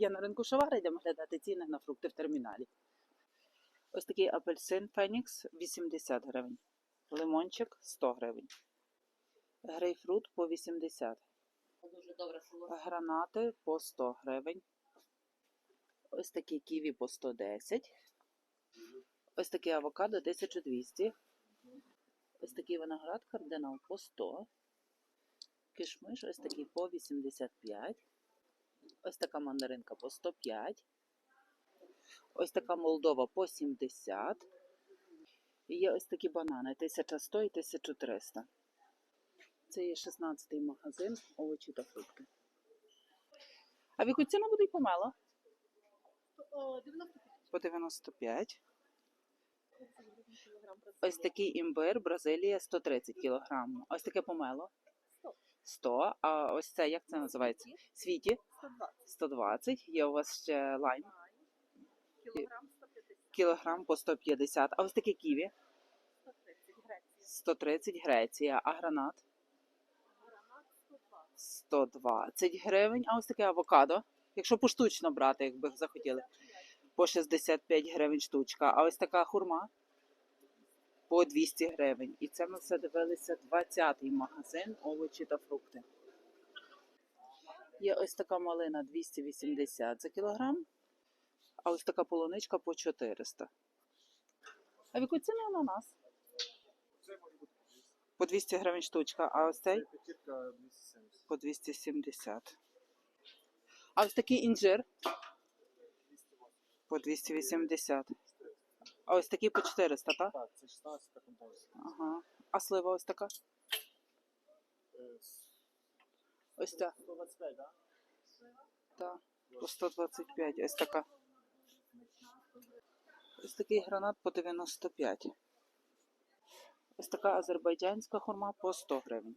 Я на ринку Шавара йдемо глядати ціни на фрукти в терміналі. Ось такий апельсин Фенікс 80 гривень. Лимончик 100 гривень. Грейпфрут по 80. Дуже добре. Гранати по 100 гривень. Ось такі ківі по 110. Ось такі авокадо 1200. Ось такий виноград кардинал по 100. Кишмиш ось такий по 85. Ось така мандаринка по 105. Ось така Молдова по 70. І є ось такі банани 1100 і 1300. Це є 16-й магазин овочі та фрукти. А в яку ціну буде й помело? По 95. Ось такий імбир, Бразилія 130 кг. Ось таке помело. 100. А ось це як це називається? Світі 120. Є у вас ще лайм. Кілограм 150, Кілограм по 150. А ось таке ківі 130 Греція. 130 Греція. А гранат Гранат 120. 120 гривень. А ось таке авокадо. Якщо поштучно брати, якби захотіли. По 65 гривень штучка. А ось така хурма по 200 гривень. І це ми все дивилися 20-й магазин овочі та фрукти. Є ось така малина 280 за кілограм, а ось така полуничка по 400. А в яку ціну ананас? По 200 гривень штучка, а ось цей по 270. А ось такий інжир по 280. А ось такий по 400, так? Так, це 16 композиція. Ага. А слива ось така? Ось ця. 125, так? Так. По 125. Ось така. Ось такий гранат по 95. Ось така азербайджанська хурма по 100 гривень.